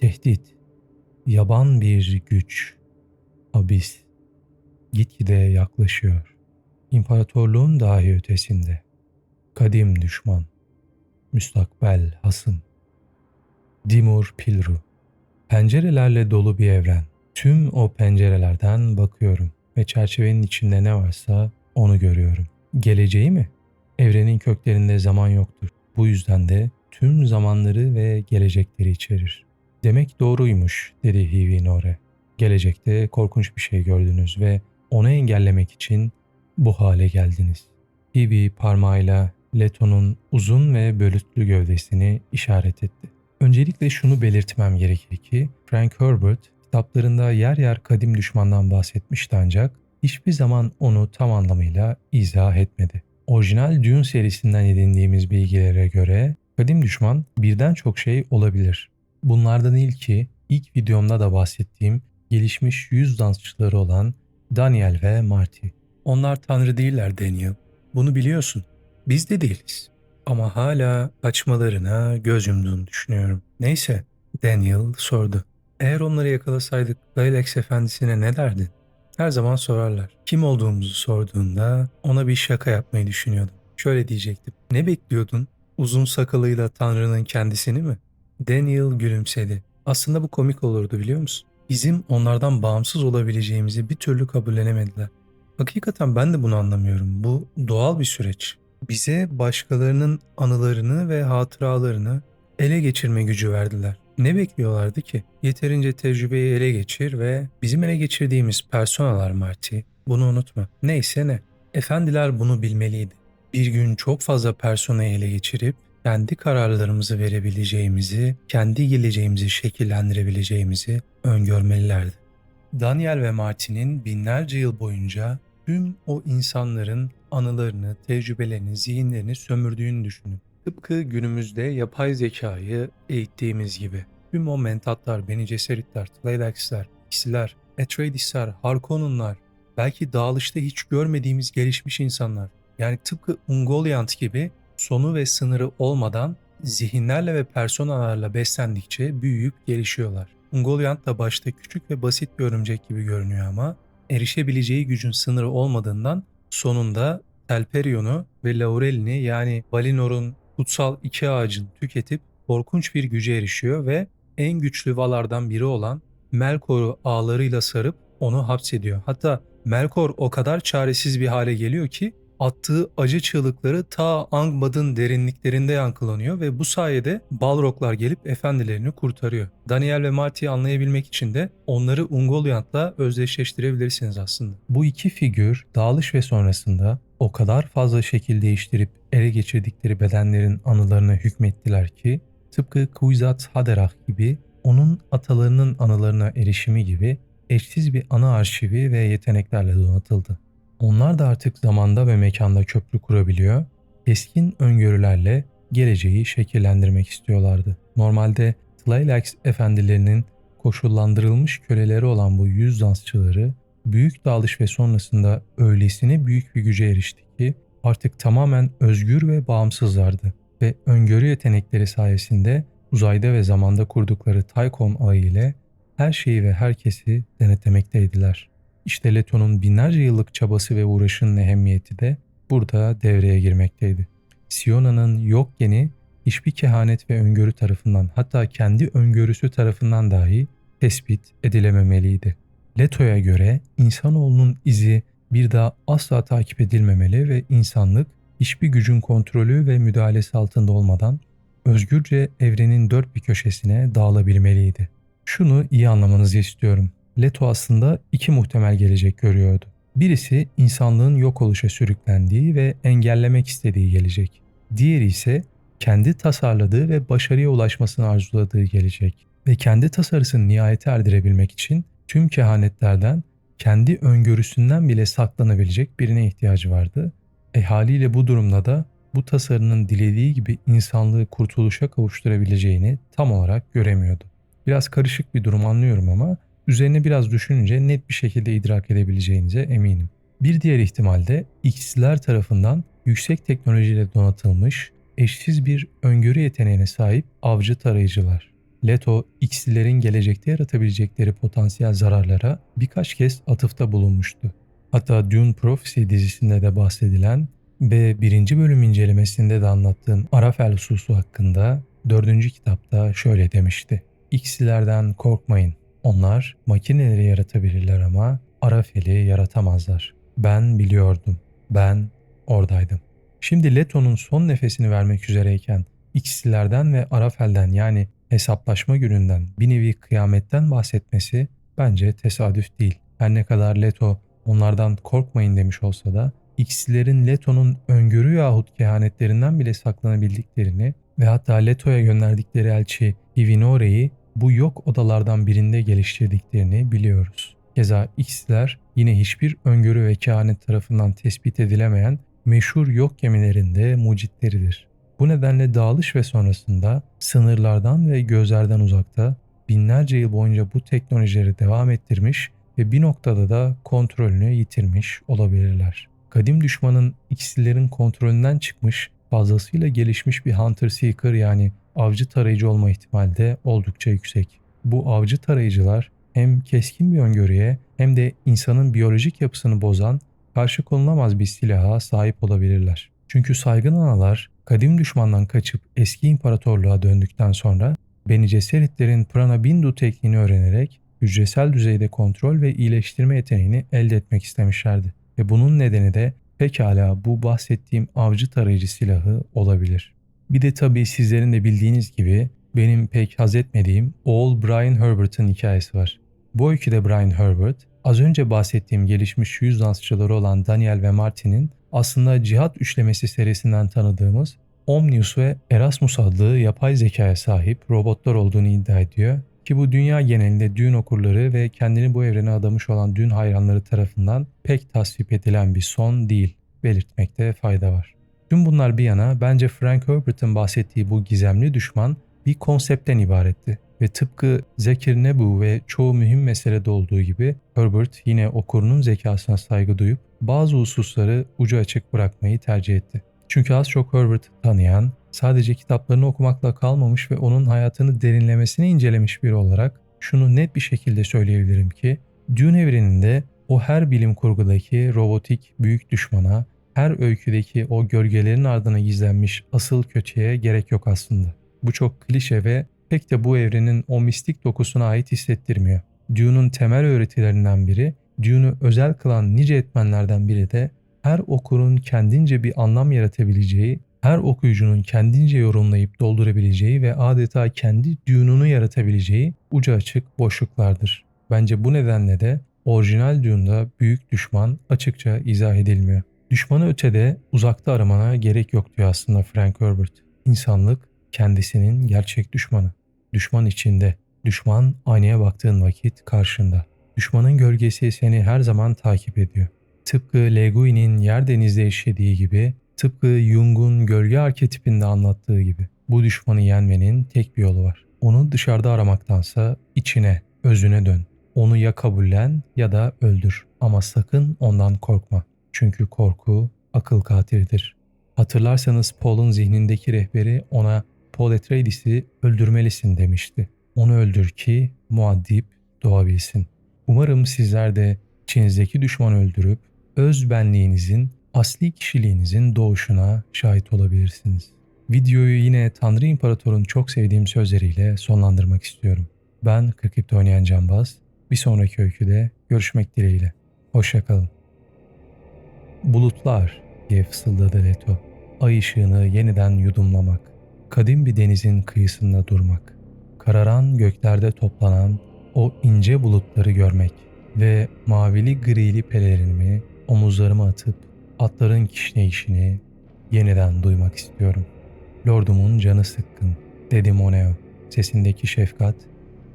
Tehdit, yaban bir güç, abis, gitgide yaklaşıyor. İmparatorluğun dahi ötesinde, kadim düşman, müstakbel hasım. Dimur Pilru, pencerelerle dolu bir evren. Tüm o pencerelerden bakıyorum ve çerçevenin içinde ne varsa onu görüyorum. Geleceği mi? Evrenin köklerinde zaman yoktur. Bu yüzden de tüm zamanları ve gelecekleri içerir. Demek doğruymuş dedi Hivi Nore. Gelecekte korkunç bir şey gördünüz ve onu engellemek için bu hale geldiniz. Hivi parmağıyla Leto'nun uzun ve bölütlü gövdesini işaret etti. Öncelikle şunu belirtmem gerekir ki Frank Herbert kitaplarında yer yer kadim düşmandan bahsetmişti ancak hiçbir zaman onu tam anlamıyla izah etmedi. Orijinal Dune serisinden edindiğimiz bilgilere göre kadim düşman birden çok şey olabilir. Bunlardan ilki ilk videomda da bahsettiğim gelişmiş yüz dansçıları olan Daniel ve Marty. Onlar tanrı değiller Daniel. Bunu biliyorsun. Biz de değiliz. Ama hala kaçmalarına göz yumduğunu düşünüyorum. Neyse, Daniel sordu. Eğer onları yakalasaydık Gailex efendisine ne derdin? Her zaman sorarlar. Kim olduğumuzu sorduğunda ona bir şaka yapmayı düşünüyordum. Şöyle diyecektim. Ne bekliyordun? Uzun sakalıyla Tanrı'nın kendisini mi? Daniel gülümsedi. Aslında bu komik olurdu biliyor musun? Bizim onlardan bağımsız olabileceğimizi bir türlü kabullenemediler. Hakikaten ben de bunu anlamıyorum. Bu doğal bir süreç. Bize başkalarının anılarını ve hatıralarını ele geçirme gücü verdiler. Ne bekliyorlardı ki? Yeterince tecrübeyi ele geçir ve bizim ele geçirdiğimiz personalar Marty. Bunu unutma. Neyse ne. Efendiler bunu bilmeliydi. Bir gün çok fazla personayı ele geçirip kendi kararlarımızı verebileceğimizi, kendi geleceğimizi şekillendirebileceğimizi öngörmelilerdi. Daniel ve Martin'in binlerce yıl boyunca tüm o insanların anılarını, tecrübelerini, zihinlerini sömürdüğünü düşünün. Tıpkı günümüzde yapay zekayı eğittiğimiz gibi. Tüm o mentatlar, Bene Gesseritler, Tleilax'ler, X'ler, Atreides'ler, Harkonnenlar, belki dağılışta hiç görmediğimiz gelişmiş insanlar. Yani tıpkı Ungoliant gibi sonu ve sınırı olmadan zihinlerle ve personalarla beslendikçe büyüyüp gelişiyorlar. Ungoliant da başta küçük ve basit bir örümcek gibi görünüyor ama erişebileceği gücün sınırı olmadığından sonunda Telperion'u ve Laurel'ini yani Valinor'un kutsal iki ağacını tüketip korkunç bir güce erişiyor ve en güçlü valardan biri olan Melkor'u ağlarıyla sarıp onu hapsediyor. Hatta Melkor o kadar çaresiz bir hale geliyor ki attığı acı çığlıkları ta Angbad'ın derinliklerinde yankılanıyor ve bu sayede Balroglar gelip efendilerini kurtarıyor. Daniel ve Marty'yi anlayabilmek için de onları Ungoliant'la özdeşleştirebilirsiniz aslında. Bu iki figür dağılış ve sonrasında o kadar fazla şekil değiştirip ele geçirdikleri bedenlerin anılarına hükmettiler ki tıpkı Kuyzat Haderach gibi onun atalarının anılarına erişimi gibi eşsiz bir ana arşivi ve yeteneklerle donatıldı. Onlar da artık zamanda ve mekanda köprü kurabiliyor, keskin öngörülerle geleceği şekillendirmek istiyorlardı. Normalde Tleilax efendilerinin koşullandırılmış köleleri olan bu yüz dansçıları büyük dağılış ve sonrasında öylesine büyük bir güce erişti ki artık tamamen özgür ve bağımsızlardı ve öngörü yetenekleri sayesinde uzayda ve zamanda kurdukları Taykom ağı ile her şeyi ve herkesi denetlemekteydiler. İşte Leto'nun binlerce yıllık çabası ve uğraşının ehemmiyeti de burada devreye girmekteydi. Siona'nın yok geni hiçbir kehanet ve öngörü tarafından hatta kendi öngörüsü tarafından dahi tespit edilememeliydi. Leto'ya göre insanoğlunun izi bir daha asla takip edilmemeli ve insanlık hiçbir gücün kontrolü ve müdahalesi altında olmadan özgürce evrenin dört bir köşesine dağılabilmeliydi. Şunu iyi anlamanızı istiyorum. Leto aslında iki muhtemel gelecek görüyordu. Birisi insanlığın yok oluşa sürüklendiği ve engellemek istediği gelecek. Diğeri ise kendi tasarladığı ve başarıya ulaşmasını arzuladığı gelecek. Ve kendi tasarısını nihayete erdirebilmek için tüm kehanetlerden kendi öngörüsünden bile saklanabilecek birine ihtiyacı vardı. E haliyle bu durumda da bu tasarının dilediği gibi insanlığı kurtuluşa kavuşturabileceğini tam olarak göremiyordu. Biraz karışık bir durum anlıyorum ama üzerine biraz düşününce net bir şekilde idrak edebileceğinize eminim. Bir diğer ihtimalde X'ler tarafından yüksek teknolojiyle donatılmış eşsiz bir öngörü yeteneğine sahip avcı tarayıcılar. Leto, X'lilerin gelecekte yaratabilecekleri potansiyel zararlara birkaç kez atıfta bulunmuştu. Hatta Dune Prophecy dizisinde de bahsedilen ve birinci bölüm incelemesinde de anlattığım Arafel hususu hakkında dördüncü kitapta şöyle demişti. X'lilerden korkmayın. Onlar makineleri yaratabilirler ama Arafel'i yaratamazlar. Ben biliyordum. Ben oradaydım. Şimdi Leto'nun son nefesini vermek üzereyken X'lilerden ve Arafel'den yani hesaplaşma gününden bir nevi kıyametten bahsetmesi bence tesadüf değil. Her ne kadar Leto onlardan korkmayın demiş olsa da X'lilerin Leto'nun öngörü yahut kehanetlerinden bile saklanabildiklerini ve hatta Leto'ya gönderdikleri elçi Ivinore'yi bu yok odalardan birinde geliştirdiklerini biliyoruz. Keza X'ler yine hiçbir öngörü ve kehanet tarafından tespit edilemeyen meşhur yok gemilerinde mucitleridir. Bu nedenle dağılış ve sonrasında sınırlardan ve gözlerden uzakta binlerce yıl boyunca bu teknolojileri devam ettirmiş ve bir noktada da kontrolünü yitirmiş olabilirler. Kadim düşmanın X'lilerin kontrolünden çıkmış, fazlasıyla gelişmiş bir Hunter Seeker yani avcı tarayıcı olma ihtimali de oldukça yüksek. Bu avcı tarayıcılar hem keskin bir öngörüye hem de insanın biyolojik yapısını bozan karşı konulamaz bir silaha sahip olabilirler. Çünkü saygın analar kadim düşmandan kaçıp eski imparatorluğa döndükten sonra Beni Gesseritlerin Prana Bindu tekniğini öğrenerek hücresel düzeyde kontrol ve iyileştirme yeteneğini elde etmek istemişlerdi. Ve bunun nedeni de pekala bu bahsettiğim avcı tarayıcı silahı olabilir. Bir de tabii sizlerin de bildiğiniz gibi benim pek haz etmediğim oğul Brian Herbert'ın hikayesi var. Bu öyküde Brian Herbert, az önce bahsettiğim gelişmiş yüz dansçıları olan Daniel ve Martin'in aslında Cihat Üçlemesi serisinden tanıdığımız Omnius ve Erasmus adlı yapay zekaya sahip robotlar olduğunu iddia ediyor ki bu dünya genelinde Dune okurları ve kendini bu evrene adamış olan Dune hayranları tarafından pek tasvip edilen bir son değil belirtmekte fayda var. Tüm bunlar bir yana bence Frank Herbert'ın bahsettiği bu gizemli düşman bir konseptten ibaretti. Ve tıpkı Zekir Nebu ve çoğu mühim meselede olduğu gibi Herbert yine okurunun zekasına saygı duyup bazı hususları ucu açık bırakmayı tercih etti. Çünkü az çok Herbert'ı tanıyan, sadece kitaplarını okumakla kalmamış ve onun hayatını derinlemesine incelemiş biri olarak şunu net bir şekilde söyleyebilirim ki Dune evreninde o her bilim kurgudaki robotik büyük düşmana, her öyküdeki o gölgelerin ardına gizlenmiş asıl kötüye gerek yok aslında. Bu çok klişe ve pek de bu evrenin o mistik dokusuna ait hissettirmiyor. Dune'un temel öğretilerinden biri, Dune'u özel kılan nice etmenlerden biri de her okurun kendince bir anlam yaratabileceği, her okuyucunun kendince yorumlayıp doldurabileceği ve adeta kendi Dune'unu yaratabileceği ucu açık boşluklardır. Bence bu nedenle de orijinal Dune'da büyük düşman açıkça izah edilmiyor. Düşmanı ötede uzakta aramana gerek yok diyor aslında Frank Herbert. İnsanlık kendisinin gerçek düşmanı. Düşman içinde. Düşman aynaya baktığın vakit karşında. Düşmanın gölgesi seni her zaman takip ediyor. Tıpkı Le Guin'in yer denizde işlediği gibi, tıpkı Jung'un gölge arketipinde anlattığı gibi. Bu düşmanı yenmenin tek bir yolu var. Onu dışarıda aramaktansa içine, özüne dön. Onu ya kabullen ya da öldür. Ama sakın ondan korkma. Çünkü korku akıl katilidir. Hatırlarsanız Paul'un zihnindeki rehberi ona Paul Atreides'i öldürmelisin demişti. Onu öldür ki muaddip doğabilsin. Umarım sizler de içinizdeki düşmanı öldürüp öz benliğinizin, asli kişiliğinizin doğuşuna şahit olabilirsiniz. Videoyu yine Tanrı İmparator'un çok sevdiğim sözleriyle sonlandırmak istiyorum. Ben Kırkip'te oynayan Cambaz. Bir sonraki öyküde görüşmek dileğiyle. Hoşçakalın. Bulutlar diye fısıldadı Leto. Ay ışığını yeniden yudumlamak. Kadim bir denizin kıyısında durmak. Kararan göklerde toplanan o ince bulutları görmek ve mavili grili pelerinimi omuzlarıma atıp atların kişneyişini yeniden duymak istiyorum. Lordumun canı sıkkın, dedi Moneo. Sesindeki şefkat,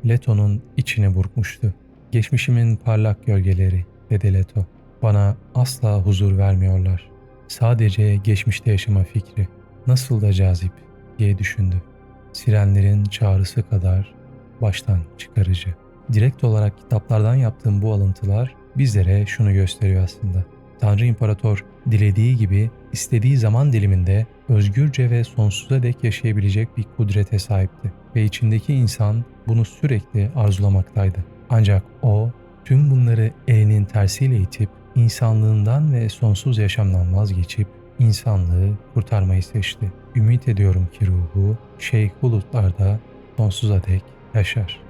Leto'nun içine burkmuştu. Geçmişimin parlak gölgeleri, dedi Leto. Bana asla huzur vermiyorlar. Sadece geçmişte yaşama fikri. Nasıl da cazip, diye düşündü. Sirenlerin çağrısı kadar baştan çıkarıcı. Direkt olarak kitaplardan yaptığım bu alıntılar bizlere şunu gösteriyor aslında. Tanrı İmparator dilediği gibi istediği zaman diliminde özgürce ve sonsuza dek yaşayabilecek bir kudrete sahipti ve içindeki insan bunu sürekli arzulamaktaydı. Ancak o tüm bunları elinin tersiyle itip insanlığından ve sonsuz yaşamdan vazgeçip insanlığı kurtarmayı seçti. Ümit ediyorum ki ruhu şeyh bulutlarda sonsuza dek yaşar.